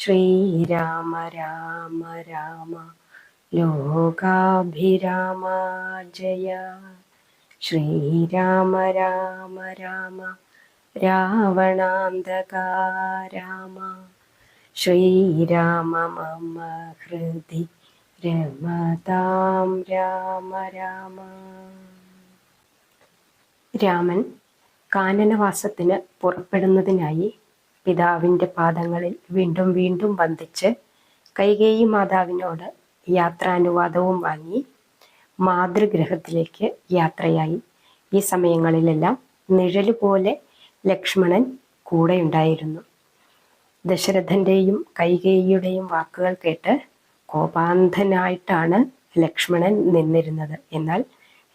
ശ്രീരാമ രാമ രാമ ലോകാഭിരാമ ജയ. ശ്രീരാമ രാമ രാമ രാവണാന്തക രാമ ശ്രീരാമ മമ ഹൃദി രമതാം രാമ രാമ. രാമൻ കാനനവാസത്തിന് പുറപ്പെടുന്നതിനായി പിതാവിന്റെ പാദങ്ങളിൽ വീണ്ടും വീണ്ടും വന്ദിച്ച് കൈകേയി മാതാവിനോട് യാത്രാനുവാദവും വാങ്ങി മാതൃഗ്രഹത്തിലേക്ക് യാത്രയായി. ഈ സമയങ്ങളിലെല്ലാം നിഴൽ പോലെ ലക്ഷ്മണൻ കൂടെയുണ്ടായിരുന്നു. ദശരഥന്റെയും കൈകേയിയുടെയും വാക്കുകൾ കേട്ട് കോപാന്ധനായിട്ടാണ് ലക്ഷ്മണൻ നിന്നിരുന്നത്. എന്നാൽ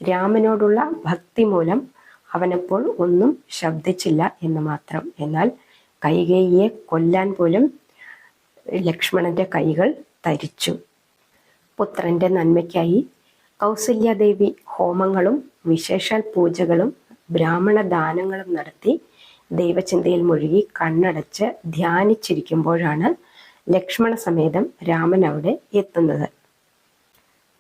രാമനോടുള്ള ഭക്തി മൂലം അവനപ്പോൾ ഒന്നും ശബ്ദിച്ചില്ല എന്ന് മാത്രം. എന്നാൽ കൈകേയിയെ കൊല്ലാൻ പോലും ലക്ഷ്മണന്റെ കൈകൾ തരിച്ചു. പുത്രന്റെ നന്മയ്ക്കായി കൗസല്യാദേവി ഹോമങ്ങളും വിശേഷാൽ പൂജകളും ബ്രാഹ്മണ ദാനങ്ങളും നടത്തി ദൈവചിന്തയിൽ മുഴുകി കണ്ണടച്ച് ധ്യാനിച്ചിരിക്കുമ്പോഴാണ് ലക്ഷ്മണ സമേതം രാമൻ അവിടെ എത്തുന്നത്.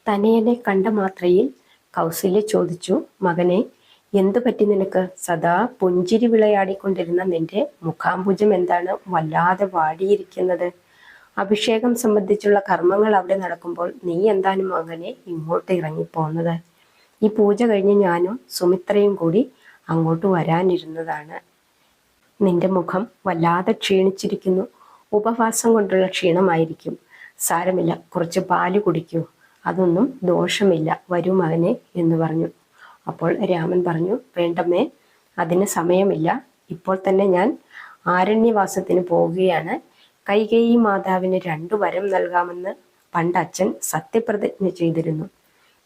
തനയനെ കണ്ട മാത്രയിൽ കൗസല്യ ചോദിച്ചു മകനെ എന്തു പറ്റി നിനക്ക്? സദാ പുഞ്ചിരി വിളയാടിക്കൊണ്ടിരുന്ന നിന്റെ മുഖാംബുജം എന്താണ് വല്ലാതെ വാടിയിരിക്കുന്നത്? അഭിഷേകം സംബന്ധിച്ചുള്ള കർമ്മങ്ങൾ അവിടെ നടക്കുമ്പോൾ നീ എന്താനും അങ്ങനെ ഇങ്ങോട്ട് ഇറങ്ങിപ്പോന്നത്. ഈ പൂജ കഴിഞ്ഞ് ഞാനും സുമിത്രയും കൂടി അങ്ങോട്ട് വരാനിരുന്നതാണ്. നിന്റെ മുഖം വല്ലാതെ ക്ഷീണിച്ചിരിക്കുന്നു. ഉപവാസം കൊണ്ടുള്ള ക്ഷീണമായിരിക്കും. സാരമില്ല കുറച്ച് പാൽ കുടിക്കൂ. അതൊന്നും ദോഷമില്ല. വരൂ മകനെ എന്ന് പറഞ്ഞു. അപ്പോൾ രാമൻ പറഞ്ഞു വേണ്ടമ്മേ അതിന് സമയമില്ല. ഇപ്പോൾ തന്നെ ഞാൻ ആരണ്യവാസത്തിന് പോവുകയാണ്. കൈകേയി മാതാവിന് രണ്ടു വരം നൽകാമെന്ന് പണ്ട് അച്ഛൻ സത്യപ്രതിജ്ഞ ചെയ്തിരുന്നു.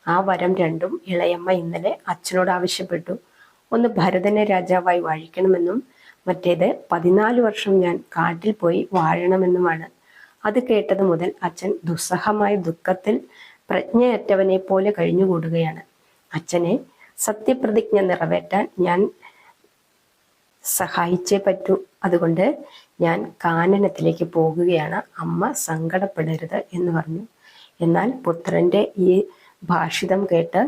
ആ വരം രണ്ടും ഇളയമ്മ ഇന്നലെ അച്ഛനോട് ആവശ്യപ്പെട്ടു. ഒന്ന് ഭരതനെ രാജാവായി വാഴിക്കണമെന്നും മറ്റേത് പതിനാല് വർഷം ഞാൻ കാട്ടിൽ പോയി വാഴണമെന്നുമാണ്. അത് കേട്ടത് മുതൽ അച്ഛൻ ദുസ്സഹമായ ദുഃഖത്തിൽ പ്രജ്ഞയറ്റവനെ പോലെ കഴിഞ്ഞുകൂടുകയാണ്. അച്ഛനെ സത്യപ്രതിജ്ഞ നിറവേറ്റാൻ ഞാൻ സഹായിച്ചേ പറ്റൂ. അതുകൊണ്ട് ഞാൻ കാനനത്തിലേക്ക് പോകുകയാണ്. അമ്മ സങ്കടപ്പെടരുത് എന്ന് പറഞ്ഞു. എന്നാൽ പുത്രന്റെ ഈ ഭാഷിതം കേട്ട്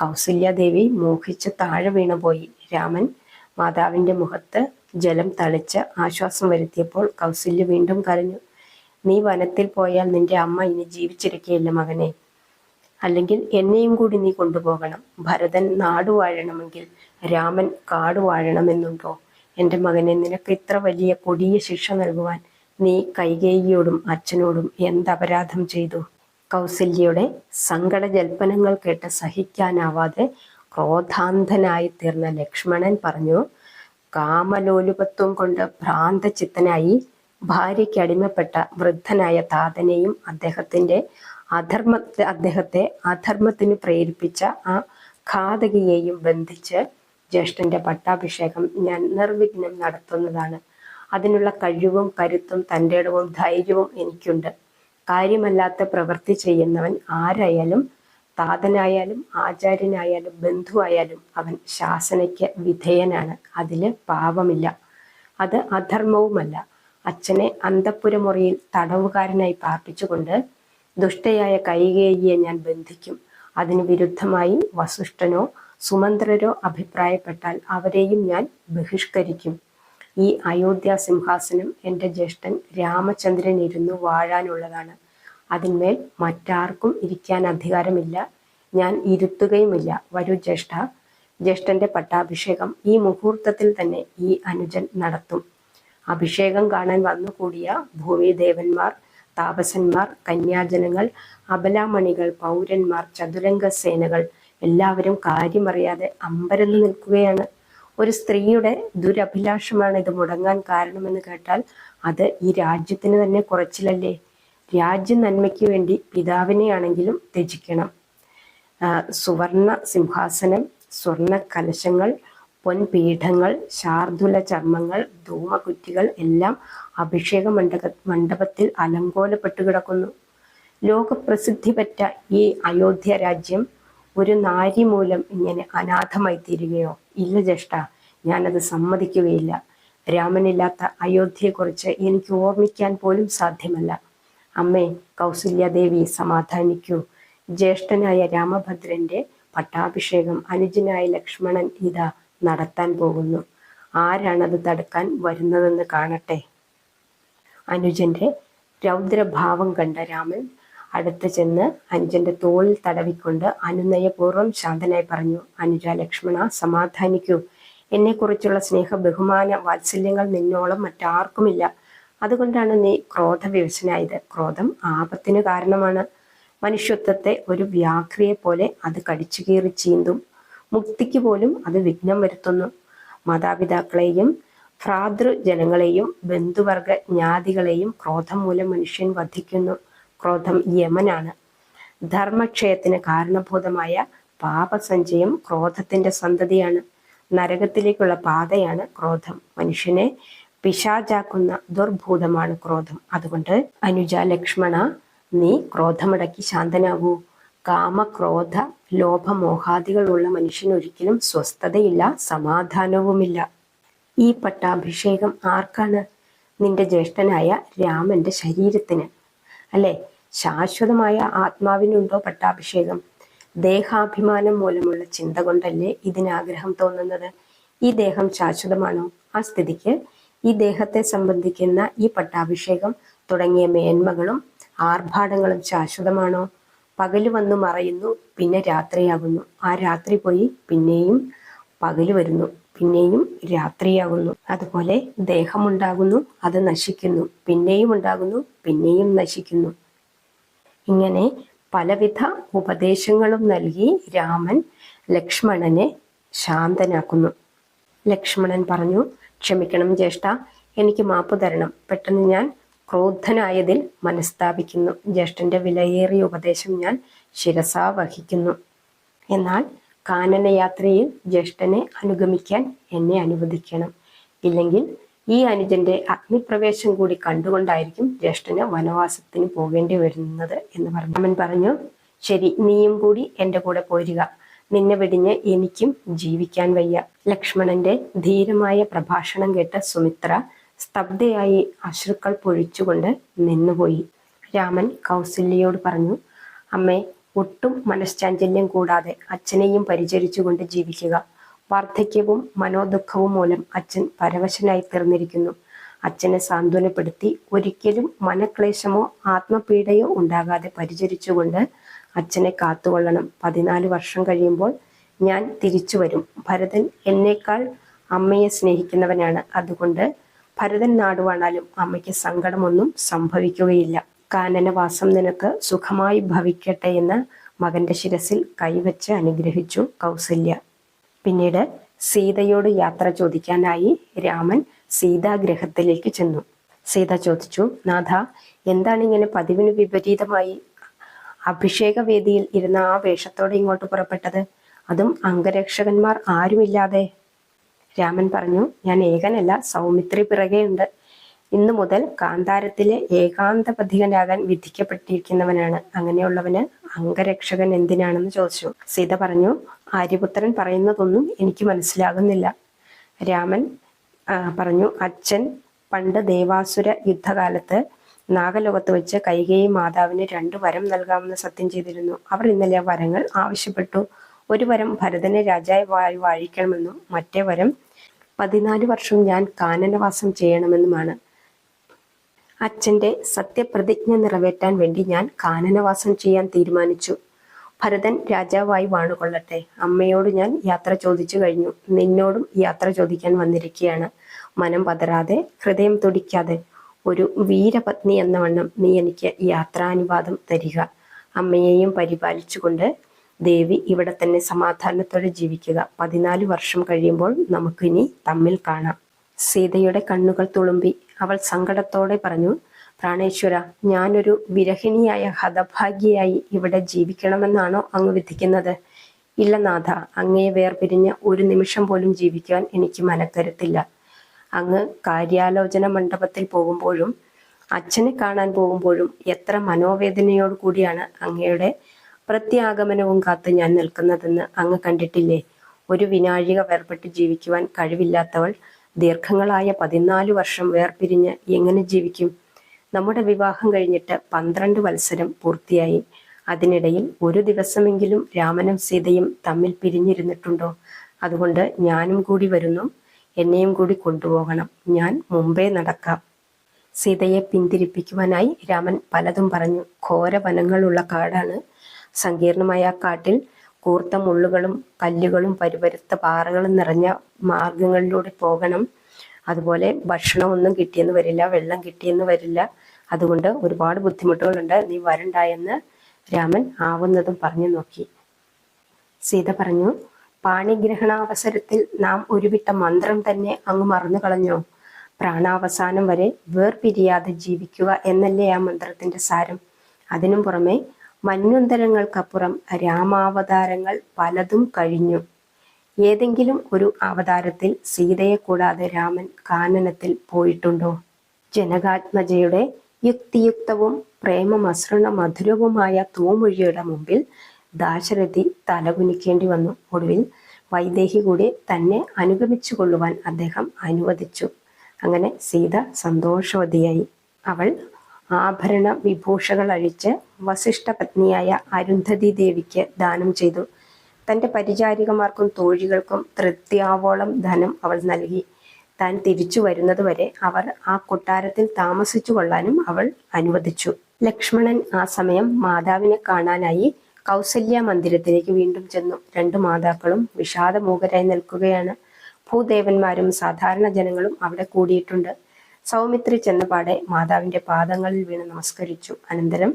കൗസല്യാദേവി മോഹിച്ച് താഴെ വീണുപോയി. രാമൻ മാതാവിന്റെ മുഖത്ത് ജലം തളിച്ച് ആശ്വാസം വരുത്തിയപ്പോൾ കൗസല്യ വീണ്ടും കരഞ്ഞു. നീ വനത്തിൽ പോയാൽ നിന്റെ അമ്മ ഇനി ജീവിച്ചിരിക്കുകയില്ല മകനെ. അല്ലെങ്കിൽ എന്നെയും കൂടി നീ കൊണ്ടുപോകണം. ഭരതൻ നാടു വാഴണമെങ്കിൽ രാമൻ കാട് വാഴണമെന്നുണ്ടോ? എന്റെ മകനെ നിനക്ക് ഇത്ര വലിയ കൊടിയ ശിക്ഷ നൽകുവാൻ നീ കൈകേയിയോടും അച്ഛനോടും എന്തപരാധം ചെയ്തു? കൗസല്യയുടെ സങ്കട ജൽപ്പനങ്ങൾ കേട്ട് സഹിക്കാനാവാതെ ക്രോധാന്ധനായി തീർന്ന ലക്ഷ്മണൻ പറഞ്ഞു കാമലോലുപത്വം കൊണ്ട് ഭ്രാന്ത ചിത്തനായി ഭാര്യയ്ക്ക് അടിമപ്പെട്ട വൃദ്ധനായ താതനെയും അദ്ദേഹത്തിന്റെ അധർമ്മ അദ്ദേഹത്തെ അധർമ്മത്തിന് പ്രേരിപ്പിച്ച ആ ഘാതകിയെയും ബന്ധിച്ച് ജ്യേഷ്ഠന്റെ പട്ടാഭിഷേകം ഞാൻ നിർവിഘ്നം നടത്തുന്നതാണ്. അതിനുള്ള കഴിവും കരുത്തും തന്റെ ഇടവും ധൈര്യവും എനിക്കുണ്ട്. കാര്യമല്ലാത്ത പ്രവൃത്തി ചെയ്യുന്നവൻ ആരായാലും താതനായാലും ആചാര്യനായാലും ബന്ധുവായാലും അവൻ ശാസനയ്ക്ക് വിധേയനാണ്. അതിൽ പാപമില്ല. അത് അധർമ്മവുമല്ല. അച്ഛനെ അന്തപ്പുരമുറിയിൽ തടവുകാരനായി പാർപ്പിച്ചുകൊണ്ട് ദുഷ്ടയായ കൈകേയിയെ ഞാൻ ബന്ധിക്കും. അതിനു വിരുദ്ധമായി വസുഷ്ഠനോ സുമന്ത്രരോ അഭിപ്രായപ്പെട്ടാൽ അവരെയും ഞാൻ ബഹിഷ്കരിക്കും. ഈ അയോധ്യ സിംഹാസനം എന്റെ ജ്യേഷ്ഠൻ രാമചന്ദ്രൻ ഇരുന്നു വാഴാനുള്ളതാണ്. അതിന്മേൽ മറ്റാർക്കും ഇരിക്കാൻ അധികാരമില്ല. ഞാൻ ഇരുത്തുകയുമില്ല. വരൂ ജ്യേഷ്ഠ. ജ്യേഷ്ഠന്റെ പട്ടാഭിഷേകം ഈ മുഹൂർത്തത്തിൽ തന്നെ ഈ അനുജൻ നടത്തും. അഭിഷേകം കാണാൻ വന്നുകൂടിയ ഭൂമിദേവന്മാർ താപസന്മാർ കന്യാജനങ്ങൾ അബലാമണികൾ പൗരന്മാർ ചതുരംഗ സേനകൾ എല്ലാവരും കാര്യമറിയാതെ അമ്പരന്ന് നിൽക്കുകയാണ്. ഒരു സ്ത്രീയുടെ ദുരഭിലാഷമാണ് ഇത് മുടങ്ങാൻ കാരണമെന്ന് കേട്ടാൽ അത് ഈ രാജ്യത്തിന് തന്നെ കുറച്ചിലല്ലേ? രാജ്യ നന്മയ്ക്ക് വേണ്ടി പിതാവിനെയാണെങ്കിലും ത്യജിക്കണം. സുവർണ സിംഹാസനം സ്വർണ കലശങ്ങൾ പൊൻപീഠങ്ങൾ ശാർദുല ചർമ്മങ്ങൾ ധൂമകുറ്റികൾ എല്ലാം അഭിഷേക മണ്ഡപ മണ്ഡപത്തിൽ അലങ്കോലപ്പെട്ടു കിടക്കുന്നു. ലോകപ്രസിദ്ധി പറ്റ ഈ അയോധ്യ രാജ്യം ഒരു നാരി മൂലം ഇങ്ങനെ അനാഥമായി തീരുകയോ? ഇല്ല ജ്യേഷ്ഠ ഞാനത് സമ്മതിക്കുകയില്ല. രാമനില്ലാത്ത അയോധ്യയെക്കുറിച്ച് എനിക്ക് ഓർമ്മിക്കാൻ പോലും സാധ്യമല്ല. അമ്മേ കൗസല്യാദേവി സമാധാനിക്കൂ. ജ്യേഷ്ഠനായ രാമഭദ്രന്റെ പട്ടാഭിഷേകം അനുജനായ ലക്ഷ്മണൻ ഇതാ നടത്താൻ പോകുന്നു. ആരാണത് തടുക്കാൻ വരുന്നതെന്ന് കാണട്ടെ. അനുജന്റെ രൗദ്രഭാവം കണ്ട രാമൻ അടുത്ത് ചെന്ന് അനുജന്റെ തോളിൽ തടവിക്കൊണ്ട് അനുനയപൂർവം ശാന്തനായി പറഞ്ഞു അനുജ ലക്ഷ്മണ സമാധാനിക്കൂ. എന്നെക്കുറിച്ചുള്ള സ്നേഹ ബഹുമാന വാത്സല്യങ്ങൾ നിന്നോളം മറ്റാർക്കുമില്ല. അതുകൊണ്ടാണ് നീ ക്രോധവിവശനായത്. ക്രോധം ആപത്തിന് കാരണമാണ്. മനുഷ്യത്വത്തെ ഒരു വ്യാഘ്രിയെ പോലെ അത് കടിച്ചു കീറി ചീന്തും മുക്തിക്ക് പോലും അത് വിഘ്നം വരുത്തുന്നു. മാതാപിതാക്കളെയും ഭ്രാതൃജനങ്ങളെയും ബന്ധുവർഗ ജ്ഞാതികളെയും ക്രോധം മൂലം മനുഷ്യൻ വധിക്കുന്നു. ക്രോധം യമനാണ്. ധർമ്മക്ഷയത്തിന് കാരണഭൂതമായ പാപസഞ്ചയം ക്രോധത്തിന്റെ സന്തതിയാണ്. നരകത്തിലേക്കുള്ള പാതയാണ് ക്രോധം. മനുഷ്യനെ പിശാചാക്കുന്ന ദുർഭൂതമാണ് ക്രോധം. അതുകൊണ്ട് അനുജ ലക്ഷ്മണ നീ ക്രോധമടക്കി ശാന്തനാകൂ. കാമക്രോധ ലോഭമോഹാദികളുള്ള മനുഷ്യനൊരിക്കലും സ്വസ്ഥതയില്ല സമാധാനവുമില്ല. ഈ പട്ടാഭിഷേകം ആർക്കാണ്? നിന്റെ ജ്യേഷ്ഠനായ രാമന്റെ ശരീരത്തിന്. അല്ലെ? ശാശ്വതമായ ആത്മാവിനുണ്ടോ പട്ടാഭിഷേകം? ദേഹാഭിമാനം മൂലമുള്ള ചിന്ത കൊണ്ടല്ലേ ഇതിനാഗ്രഹം തോന്നുന്നത്? ഈ ദേഹം ശാശ്വതമാണോ? ആ സ്ഥിതിക്ക് ഈ ദേഹത്തെ സംബന്ധിക്കുന്ന ഈ പട്ടാഭിഷേകം തുടങ്ങിയ മേന്മകളും ആർഭാടങ്ങളും ശാശ്വതമാണോ? പകൽ വന്നു മറയുന്നു പിന്നെ രാത്രിയാകുന്നു. ആ രാത്രി പോയി പിന്നെയും പകൽ വരുന്നു. പിന്നെയും രാത്രിയാകുന്നു. അതുപോലെ ദേഹമുണ്ടാകുന്നു അത് നശിക്കുന്നു. പിന്നെയും ഉണ്ടാകുന്നു പിന്നെയും നശിക്കുന്നു. ഇങ്ങനെ പലവിധ ഉപദേശങ്ങളും നൽകി രാമൻ ലക്ഷ്മണനെ ശാന്തനാക്കുന്നു. ലക്ഷ്മണൻ പറഞ്ഞു ക്ഷമിക്കണം ജ്യേഷ്ഠ എനിക്ക് മാപ്പ് തരണം. പെട്ടെന്ന് ഞാൻ ക്രോധനായതിൽ മനസ്താപിക്കുന്നു. ജ്യേഷ്ഠന്റെ വിലയേറിയ ഉപദേശം ഞാൻ ശിരസാ വഹിക്കുന്നു. എന്നാൽ കാനനയാത്രയിൽ ജ്യേഷ്ഠനെ അനുഗമിക്കാൻ എന്നെ അനുവദിക്കണം. ഇല്ലെങ്കിൽ ഈ അനുജന്റെ അഗ്നിപ്രവേശം കൂടി കണ്ടുകൊണ്ടായിരിക്കും ജ്യേഷ്ഠന് വനവാസത്തിന് പോകേണ്ടി വരുന്നത് എന്ന് പറഞ്ഞു പറഞ്ഞു. ശരി നീയും കൂടി എന്റെ കൂടെ പോരുക. നിന്നെ വെടിഞ്ഞ് എനിക്കും ജീവിക്കാൻ വയ്യ. ലക്ഷ്മണന്റെ ധീരമായ പ്രഭാഷണം കേട്ട സുമിത്ര സ്തബ്ധയായി അശ്രുക്കൾ പൊഴിച്ചുകൊണ്ട് നിന്നുപോയി. രാമൻ കൗസല്യയോട് പറഞ്ഞു അമ്മേ ഒട്ടും മനഃശാഞ്ചല്യം കൂടാതെ അച്ഛനെയും പരിചരിച്ചുകൊണ്ട് ജീവിക്കുക. വാർദ്ധക്യവും മനോദുഃഖവും മൂലം അച്ഛൻ പരവശനായി തീർന്നിരിക്കുന്നു. അച്ഛനെ സാന്ത്വനപ്പെടുത്തി ഒരിക്കലും മനക്ലേശമോ ആത്മപീഡയോ ഉണ്ടാകാതെ പരിചരിച്ചുകൊണ്ട് അച്ഛനെ കാത്തുകൊള്ളണം. പതിനാല് വർഷം കഴിയുമ്പോൾ ഞാൻ തിരിച്ചു വരും. ഭരതൻ എന്നേക്കാൾ അമ്മയെ സ്നേഹിക്കുന്നവനാണ്. അതുകൊണ്ട് ഭരതൻ നാടുവാണാലും അമ്മയ്ക്ക് സങ്കടമൊന്നും സംഭവിക്കുകയില്ല. കാനനവാസം നിനക്ക് സുഖമായി ഭവിക്കട്ടെ എന്ന് മകന്റെ ശിരസിൽ കൈവച്ച് അനുഗ്രഹിച്ചു കൗസല്യ. പിന്നീട് സീതയോട് യാത്ര ചോദിക്കാനായി രാമൻ സീതാഗ്രഹത്തിലേക്ക് ചെന്നു. സീത ചോദിച്ചു നാഥ എന്താണ് ഇങ്ങനെ പതിവിന് വിപരീതമായി അഭിഷേക വേദിയിൽ ഇരുന്ന ആ വേഷത്തോടെ ഇങ്ങോട്ട് പുറപ്പെട്ടത്? അതും അംഗരക്ഷകന്മാർ ആരുമില്ലാതെ. രാമൻ പറഞ്ഞു ഞാൻ ഏകനല്ല സൗമിത്രി പിറകെയുണ്ട്. ഇന്നു മുതൽ കാന്താരത്തിലെ ഏകാന്തപഥികനാകാൻ വിധിക്കപ്പെട്ടിരിക്കുന്നവനാണ്. അങ്ങനെയുള്ളവന് അംഗരക്ഷകൻ എന്തിനാണെന്ന് ചോദിച്ചു. സീത പറഞ്ഞു ആര്യപുത്രൻ പറയുന്നതൊന്നും എനിക്ക് മനസ്സിലാകുന്നില്ല. രാമൻ പറഞ്ഞു അച്ഛൻ പണ്ട് ദേവാസുര യുദ്ധകാലത്ത് നാഗലോകത്ത് വെച്ച് കൈകേയി മാതാവിന് രണ്ടു വരം നൽകാമെന്ന് സത്യം ചെയ്തിരുന്നു. അവർ ഇന്നലെ വരങ്ങൾ ആവശ്യപ്പെട്ടു. ഒരു വരം ഭരതനെ രാജാവായി വാഴിക്കണമെന്നും മറ്റേ വരം പതിനാല് വർഷം ഞാൻ കാനനവാസം ചെയ്യണമെന്നുമാണ്. അച്ഛന്റെ സത്യപ്രതിജ്ഞ നിറവേറ്റാൻ വേണ്ടി ഞാൻ കാനനവാസം ചെയ്യാൻ തീരുമാനിച്ചു. ഭരതൻ രാജാവായി വാണുകൊള്ളട്ടെ. അമ്മയോട് ഞാൻ യാത്ര ചോദിച്ചു കഴിഞ്ഞു. നിന്നോടും യാത്ര ചോദിക്കാൻ വന്നിരിക്കുകയാണ് മനം പതരാതെ ഹൃദയം തുടിക്കാതെ ഒരു വീരപത്നി എന്ന വണ്ണം നീ എനിക്ക് യാത്രാനുവാദം തരിക. അമ്മയെയും പരിപാലിച്ചുകൊണ്ട് ദേവി ഇവിടെ തന്നെ സമാധാനത്തോടെ ജീവിക്കുക. പതിനാല് വർഷം കഴിയുമ്പോൾ നമുക്കിനി തമ്മിൽ കാണാം. സീതയുടെ കണ്ണുകൾ തുളുമ്പി അവൾ സങ്കടത്തോടെ പറഞ്ഞു പ്രാണേശ്വര ഞാനൊരു വിരഹിണിയായ ഹതഭാഗ്യയായി ഇവിടെ ജീവിക്കണമെന്നാണോ അങ്ങ് വിധിക്കുന്നത്? ഇല്ല നാഥ അങ്ങയെ വേർപിരിഞ്ഞ് ഒരു നിമിഷം പോലും ജീവിക്കാൻ എനിക്ക് മനക്കരുത്തില്ല. അങ്ങ് കാര്യാലോചന മണ്ഡപത്തിൽ പോകുമ്പോഴും അച്ഛനെ കാണാൻ പോകുമ്പോഴും എത്ര മനോവേദനയോട് കൂടിയാണ് അങ്ങയുടെ പ്രത്യാഗമനവും കാത്ത് ഞാൻ നിൽക്കുന്നതെന്ന് അങ്ങ് കണ്ടിട്ടില്ലേ? ഒരു വിനാഴിക വേർപെട്ട് ജീവിക്കുവാൻ കഴിവില്ലാത്തവൾ ദീർഘങ്ങളായ പതിനാല് വർഷം വേർപിരിഞ്ഞ് എങ്ങനെ ജീവിക്കും? നമ്മുടെ വിവാഹം കഴിഞ്ഞിട്ട് പന്ത്രണ്ട് വത്സരം പൂർത്തിയായി. അതിനിടയിൽ ഒരു ദിവസമെങ്കിലും രാമനും സീതയും തമ്മിൽ പിരിഞ്ഞിരുന്നിട്ടുണ്ടോ? അതുകൊണ്ട് ഞാനും കൂടി വരുന്നു. എന്നെയും കൂടി കൊണ്ടുപോകണം. ഞാൻ മുമ്പേ നടക്കാം. സീതയെ പിന്തിരിപ്പിക്കുവാനായി രാമൻ പലതും പറഞ്ഞു. ഘോര വനങ്ങളുള്ള കാടാണ്. സങ്കീർണമായ കാട്ടിൽ കൂർത്ത മുള്ളുകളും കല്ലുകളും പരുപരുത്ത പാറകളും നിറഞ്ഞ മാർഗങ്ങളിലൂടെ പോകണം. അതുപോലെ ഭക്ഷണമൊന്നും കിട്ടിയെന്ന് വരില്ല വെള്ളം കിട്ടിയെന്ന് വരില്ല. അതുകൊണ്ട് ഒരുപാട് ബുദ്ധിമുട്ടുകളുണ്ട്. നീ വരണ്ട എന്ന് രാമൻ ആവുന്നതും പറഞ്ഞു നോക്കി. സീത പറഞ്ഞു പാണിഗ്രഹണാവസരത്തിൽ നാം ഉരുവിട്ട മന്ത്രം തന്നെ അങ്ങ് മറന്നു കളഞ്ഞോ? പ്രാണാവസാനം വരെ വേർപിരിയാതെ ജീവിക്കുക എന്നല്ലേ ആ മന്ത്രത്തിന്റെ സാരം? അതിനും പുറമെ മന്വന്തരങ്ങൾക്കപ്പുറം രാമാവതാരങ്ങൾ പലതും കഴിഞ്ഞു. ഏതെങ്കിലും ഒരു അവതാരത്തിൽ സീതയെ കൂടാതെ രാമൻ കാനനത്തിൽ പോയിട്ടുണ്ടോ? ജനകാത്മജയുടെ യുക്തിയുക്തവും പ്രേമമസൃണ മധുരവുമായ തൂമൊഴിയുടെ മുമ്പിൽ ദാശരഥി തലകുനിക്കേണ്ടി വന്നു. ഒടുവിൽ വൈദേഹി കൂടി തന്നെ അനുഗമിച്ചു കൊള്ളുവാൻ അദ്ദേഹം അനുവദിച്ചു. അങ്ങനെ സീത സന്തോഷവതിയായി. അവൾ ആഭരണ വിഭൂഷകൾ അഴിച്ച് വസിഷ്ഠ പത്നിയായ അരുന്ധതി ദേവിക്ക് ദാനം ചെയ്തു. തന്റെ പരിചാരികമാർക്കും തോഴികൾക്കും തൃപ്തിയാവോളം ധനം അവൾ നൽകി. താൻ തിരിച്ചു വരുന്നതുവരെ അവർ ആ കൊട്ടാരത്തിൽ താമസിച്ചു കൊള്ളാനും അവൾ അനുവദിച്ചു. ലക്ഷ്മണൻ ആ സമയം മാതാവിനെ കാണാനായി കൗസല്യ മന്ദിരത്തിലേക്ക് വീണ്ടും ചെന്നു. രണ്ടു മാതാക്കളും വിഷാദമൂകരായി നിൽക്കുകയാണ്. ഭൂദേവന്മാരും സാധാരണ ജനങ്ങളും അവിടെ കൂടിയിട്ടുണ്ട്. സൗമിത്രി ചെന്നപാടെ മാതാവിന്റെ പാദങ്ങളിൽ വീണ് നമസ്കരിച്ചു. അനന്തരം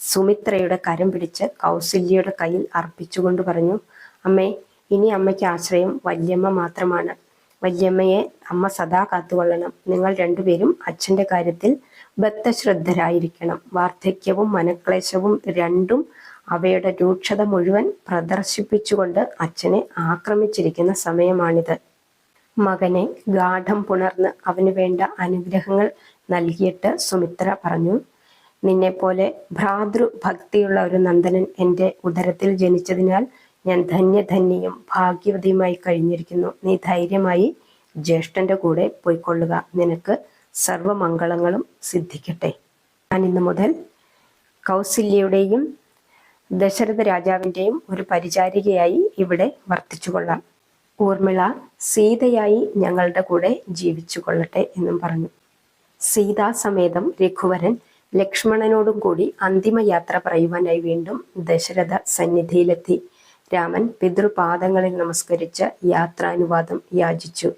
സുമിത്രയുടെ കരം പിടിച്ച് കൗസല്യയുടെ കയ്യിൽ അർപ്പിച്ചുകൊണ്ട് പറഞ്ഞു അമ്മേ ഇനി അമ്മയ്ക്ക് ആശ്രയം വല്യമ്മ മാത്രമാണ്. വല്യമ്മയെ അമ്മ സദാ കാത്തുകൊള്ളണം. നിങ്ങൾ രണ്ടുപേരും അച്ഛന്റെ കാര്യത്തിൽ ബദ്ധശ്രദ്ധരായിരിക്കണം. വാർദ്ധക്യവും മനക്ലേശവും രണ്ടും അവയുടെ രൂക്ഷത മുഴുവൻ പ്രദർശിപ്പിച്ചുകൊണ്ട് അച്ഛനെ ആക്രമിച്ചിരിക്കുന്ന സമയമാണിത്. മകനെ ഗാഠം പുണർന്ന് അവന് വേണ്ട അനുഗ്രഹങ്ങൾ നൽകിയിട്ട് സുമിത്ര പറഞ്ഞു നിന്നെപ്പോലെ ഭ്രാതൃഭക്തിയുള്ള ഒരു നന്ദനൻ എന്റെ ഉദരത്തിൽ ജനിച്ചതിനാൽ ഞാൻ ധന്യധന്യയും ഭാഗ്യവതിയുമായി കഴിഞ്ഞിരിക്കുന്നു. നീ ധൈര്യമായി ജ്യേഷ്ഠന്റെ കൂടെ പോയിക്കൊള്ളുക. നിനക്ക് സർവമംഗളങ്ങളും സിദ്ധിക്കട്ടെ. ഞാൻ ഇന്നു മുതൽ കൗസല്യയുടെയും ദശരഥ രാജാവിന്റെയും ഒരു പരിചാരികയായി ഇവിടെ വർത്തിച്ചുകൊള്ളാം. ഊർമിള സീതയായി ഞങ്ങളുടെ കൂടെ ജീവിച്ചു കൊള്ളട്ടെ എന്നും പറഞ്ഞു. സീതാസമേതം രഘുവരൻ ലക്ഷ്മണനോടും കൂടി അന്തിമ യാത്ര പറയുവാനായി വീണ്ടും ദശരഥ സന്നിധിയിലെത്തി. രാമൻ പിതൃപാദങ്ങളിൽ നമസ്കരിച്ച് യാത്രാനുവാദം യാചിച്ചു.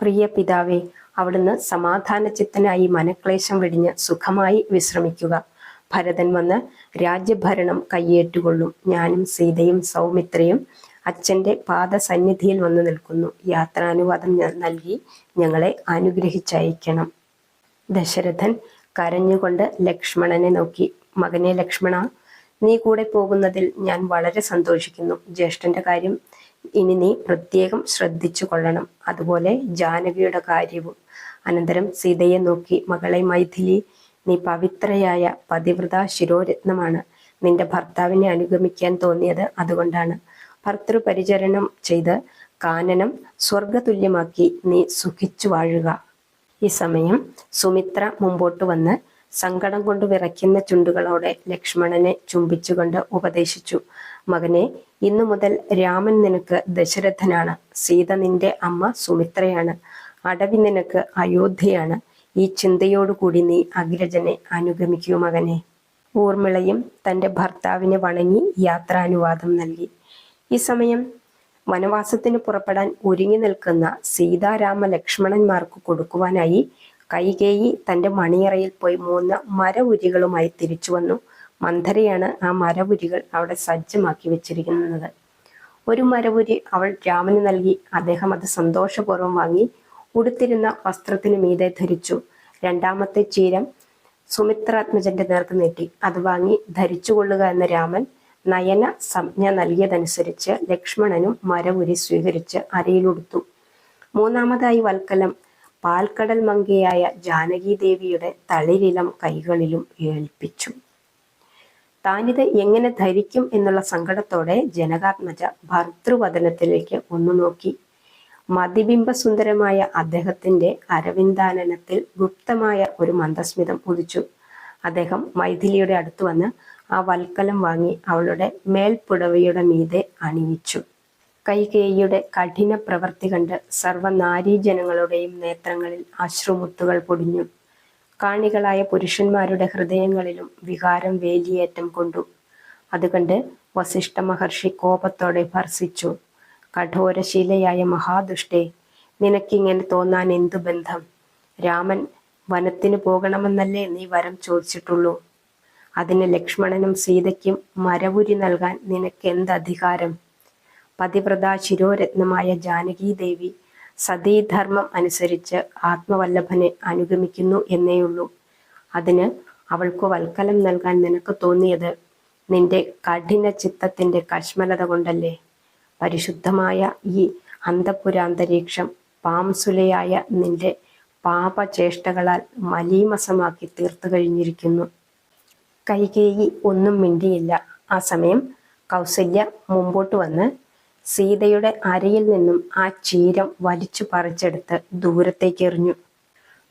പ്രിയ പിതാവേ അവിടുന്ന് സമാധാനചിത്തനായി മനക്ലേശം വെടിഞ്ഞ് സുഖമായി വിശ്രമിക്കുക. ഭരതൻ വന്ന് രാജ്യഭരണം കയ്യേറ്റുകൊള്ളും. ഞാനും സീതയും സൗമിത്രയും അച്ഛന്റെ പാദസന്നിധിയിൽ വന്നു നിൽക്കുന്നു. യാത്രാനുവാദം നൽകി ഞങ്ങളെ അനുഗ്രഹിച്ചയക്കണം. ദശരഥൻ കരഞ്ഞുകൊണ്ട് ലക്ഷ്മണനെ നോക്കി മകനെ ലക്ഷ്മണ നീ കൂടെ പോകുന്നതിൽ ഞാൻ വളരെ സന്തോഷിക്കുന്നു. ജ്യേഷ്ഠന്റെ കാര്യം ഇനി നീ പ്രത്യേകം ശ്രദ്ധിച്ചു കൊള്ളണം. അതുപോലെ ജാനകിയുടെ കാര്യവും. അനന്തരം സീതയെ നോക്കി മകളെ മൈഥിലി നീ പവിത്രയായ പതിവ്രത ശിരോരത്നമാണ്. നിന്റെ ഭർത്താവിനെ അനുഗമിക്കാൻ തോന്നിയത് അതുകൊണ്ടാണ്. ഭർത്തൃപരിചരണം ചെയ്ത് കാനനം സ്വർഗതുല്യമാക്കി നീ സുഖിച്ചു വാഴുക. ഈ സമയം സുമിത്ര മുമ്പോട്ട് വന്ന് സങ്കടം കൊണ്ട് വിറയ്ക്കുന്ന ചുണ്ടുകളോടെ ലക്ഷ്മണനെ ചുംബിച്ചുകൊണ്ട് ഉപദേശിച്ചു. മകനെ ഇന്നു മുതൽ രാമൻ നിനക്ക് ദശരഥനാണ്. സീത നിന്റെ അമ്മ സുമിത്രയാണ്. അടവി നിനക്ക് അയോധ്യയാണ്. ഈ ചിന്തയോടുകൂടി നീ അഗ്രജനെ അനുഗമിക്കൂ മകനെ. ഊർമിളയും തന്റെ ഭർത്താവിനെ വണങ്ങി യാത്രാനുവാദം നൽകി. ഈ സമയം വനവാസത്തിന് പുറപ്പെടാൻ ഒരുങ്ങി നിൽക്കുന്ന സീതാരാമ ലക്ഷ്മണന്മാർക്ക് കൊടുക്കുവാനായി കൈകേയി തന്റെ മണിയറയിൽ പോയി മൂന്ന് മരവുരികളുമായി തിരിച്ചു വന്നു. മന്ധരയാണ് ആ മരവുരികൾ അവിടെ സജ്ജമാക്കി വെച്ചിരിക്കുന്നത്. ഒരു മരവുരി അവൾ രാമന് നൽകി. അദ്ദേഹം അത് സന്തോഷപൂർവം വാങ്ങി ഉടുത്തിരുന്ന വസ്ത്രത്തിന് മീതെ ധരിച്ചു. രണ്ടാമത്തെ ചീരം സുമിത്രാത്മജന്റെ നേർക്ക് നീട്ടി. അത് വാങ്ങി ധരിച്ചുകൊള്ളുക എന്ന രാമൻ നയന സംജ്ഞ നൽകിയതനുസരിച്ച് ലക്ഷ്മണനും മരവുരി സ്വീകരിച്ച് അരയിലുടുത്തു. മൂന്നാമതായി വൽക്കലം. പാൽക്കടൽ മങ്കയായ ജാനകീദേവിയുടെ തളിരിലം കൈകളിലും ഏൽപ്പിച്ചു. താനിത് എങ്ങനെ ധരിക്കും എന്നുള്ള സങ്കടത്തോടെ ജനകാത്മജ ഭർതൃവദനത്തിലേക്ക് ഒന്നു നോക്കി. മതിബിംബസുന്ദരമായ അദ്ദേഹത്തിന്റെ അരവിന്ദാനനത്തിൽ ഗുപ്തമായ ഒരു മന്ദസ്മിതം ഉദിച്ചു. അദ്ദേഹം മൈഥിലിയുടെ അടുത്ത് വന്ന് ആ വൽക്കലം വാങ്ങി അവളുടെ മേൽപ്പുടവയുടെ മീതെ അണിയിച്ചു. കൈകേയിയുടെ കഠിന പ്രവൃത്തി കണ്ട് സർവനാരീജനങ്ങളുടെയും നേത്രങ്ങളിൽ അശ്രുമുത്തുകൾ പൊടിഞ്ഞു. കാണികളായ പുരുഷന്മാരുടെ ഹൃദയങ്ങളിലും വികാരം വേലിയേറ്റം കൊണ്ടു. അതുകണ്ട് വസിഷ്ഠ മഹർഷി കോപത്തോടെ ഭർസിച്ചു. കഠോരശീലയായ മഹാദുഷ്ടേ നിനക്കിങ്ങനെ തോന്നാൻ എന്തു ബന്ധം? രാമൻ വനത്തിന് പോകണമെന്നല്ലേ നീ വരം ചോദിച്ചിട്ടുള്ളൂ. അതിന് ലക്ഷ്മണനും സീതയ്ക്കും മരവുരി നൽകാൻ നിനക്ക് എന്ത് അധികാരം പതിവ്രത ശിരോരത്നമായ ജാനകീദേവി സതീധർമ്മം അനുസരിച്ച് ആത്മവല്ലഭനെ അനുഗമിക്കുന്നു എന്നേയുള്ളൂ അതിന് അവൾക്ക് വൽക്കലം നൽകാൻ നിനക്ക് തോന്നിയത് നിന്റെ കഠിന ചിത്തത്തിന്റെ കശ്മലത കൊണ്ടല്ലേ? പരിശുദ്ധമായ ഈ അന്തപുരാന്തരീക്ഷം പാംസുലയായ നിന്റെ പാപചേഷ്ടകളാൽ മലീമസമാക്കി തീർത്തു കഴിഞ്ഞിരിക്കുന്നു കൈകേയി ഒന്നും മിണ്ടിയില്ല. ആ സമയം കൗസല്യ മുമ്പോട്ട് വന്ന് സീതയുടെ അരയിൽ നിന്നും ആ ചീരം വലിച്ചു പറിച്ചെടുത്ത് ദൂരത്തേക്ക് എറിഞ്ഞു.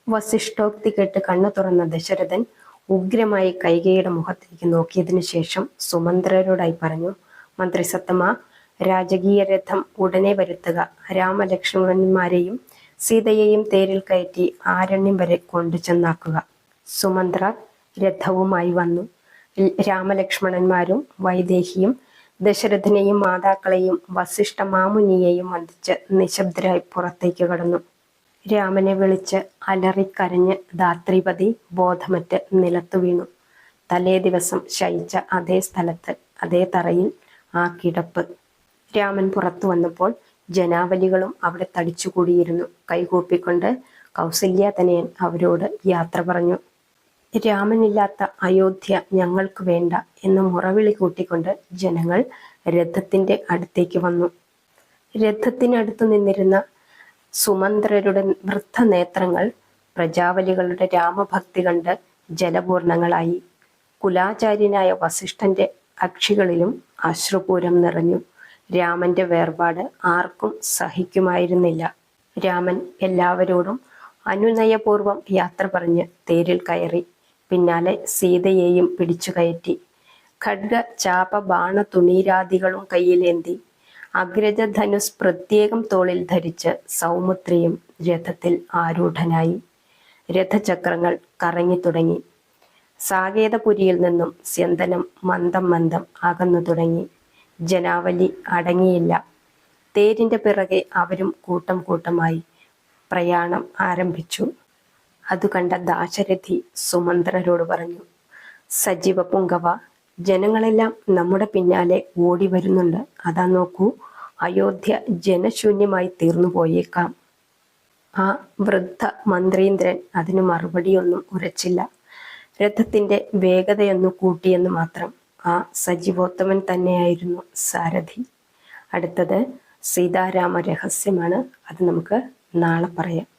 വസിഷ്ഠോക്തി കേട്ട് കണ്ണു തുറന്ന ദശരഥൻ ഉഗ്രമായി കൈകയുടെ മുഖത്തേക്ക് നോക്കിയതിനു ശേഷം സുമന്ത്രരോടായി പറഞ്ഞു മന്ത്രി സത്തമ രാജകീയ രഥം ഉടനെ വരുത്തുക. രാമലക്ഷ്മണന്മാരെയും സീതയെയും തേരിൽ കയറ്റി ആരണ്യം വരെ കൊണ്ടു ചെന്നാക്കുക രഥവുമായി വന്നു. രാമലക്ഷ്മണന്മാരും വൈദേഹിയും ദശരഥനെയും മാതാക്കളെയും വസിഷ്ഠ മാമുനിയെയും വന്ദിച്ച് നിശബ്ദരായി പുറത്തേക്ക് കടന്നു. രാമനെ വിളിച്ച് അലറിക്കരഞ്ഞ് ധാത്രിപതി ബോധമറ്റ് നിലത്തു വീണു. തലേ ദിവസം ശയിച്ച അതേ സ്ഥലത്ത് അതേ തറയിൽ ആ കിടപ്പ്. രാമൻ പുറത്തു വന്നപ്പോൾ ജനാവലികളും അവിടെ തടിച്ചുകൂടിയിരുന്നു. കൈകൂപ്പിക്കൊണ്ട് കൗസല്യ തനയൻ അവരോട് യാത്ര പറഞ്ഞു. രാമനില്ലാത്ത അയോധ്യ ഞങ്ങൾക്ക് വേണ്ട എന്ന് മുറവിളി കൂട്ടിക്കൊണ്ട് ജനങ്ങൾ രഥത്തിന്റെ അടുത്തേക്ക് വന്നു. രഥത്തിനടുത്ത് നിന്നിരുന്ന സുമന്ത്രരുടെ വൃദ്ധ നേത്രങ്ങൾ പ്രജാവലികളുടെ രാമഭക്തി കണ്ട് ജലപൂർണങ്ങളായി. കുലാചാര്യനായ വസിഷ്ഠന്റെ അക്ഷികളിലും അശ്രുപൂരം നിറഞ്ഞു. രാമന്റെ വേർപാട് ആർക്കും സഹിക്കുമായിരുന്നില്ല. രാമൻ എല്ലാവരോടും അനുനയപൂർവം യാത്ര പറഞ്ഞ് തേരിൽ കയറി. പിന്നാലെ സീതയെയും പിടിച്ചു കയറ്റി. ഖഡ്ഗ ചാപ ബാണ തുണീരാദികളും കയ്യിലേന്തി. അഗ്രജധനുസ് പ്രത്യേകം തോളിൽ ധരിച്ച് സൗമുത്രിയും രഥത്തിൽ ആരൂഢനായി. രഥചക്രങ്ങൾ കറങ്ങി തുടങ്ങി. സാകേതപുരിയിൽ നിന്നും സ്യന്തനം മന്ദം മന്ദം അകന്നു തുടങ്ങി. ജനാവലി അടങ്ങിയില്ല. തേരിന്റെ പിറകെ അവരും കൂട്ടം കൂട്ടമായി പ്രയാണം ആരംഭിച്ചു. അത് കണ്ട ദാശരഥി സുമന്ത്രരോട് പറഞ്ഞു സജീവ പുങ്കവ ജനങ്ങളെല്ലാം നമ്മുടെ പിന്നാലെ ഓടി വരുന്നുണ്ട്. അതാ നോക്കൂ അയോധ്യ ജനശൂന്യമായി തീർന്നു പോയേക്കാം. ആ വൃദ്ധ മന്ത്രീന്ദ്രൻ അതിന് മറുപടിയൊന്നും ഉരച്ചില്ല. രഥത്തിന്റെ വേഗതയൊന്നു കൂട്ടിയെന്ന് മാത്രം ആ സജീവോത്തമൻ തന്നെയായിരുന്നു സാരഥി. അടുത്തത് സീതാരാമ രഹസ്യമാണ്. അത് നമുക്ക് നാളെ പറയാം.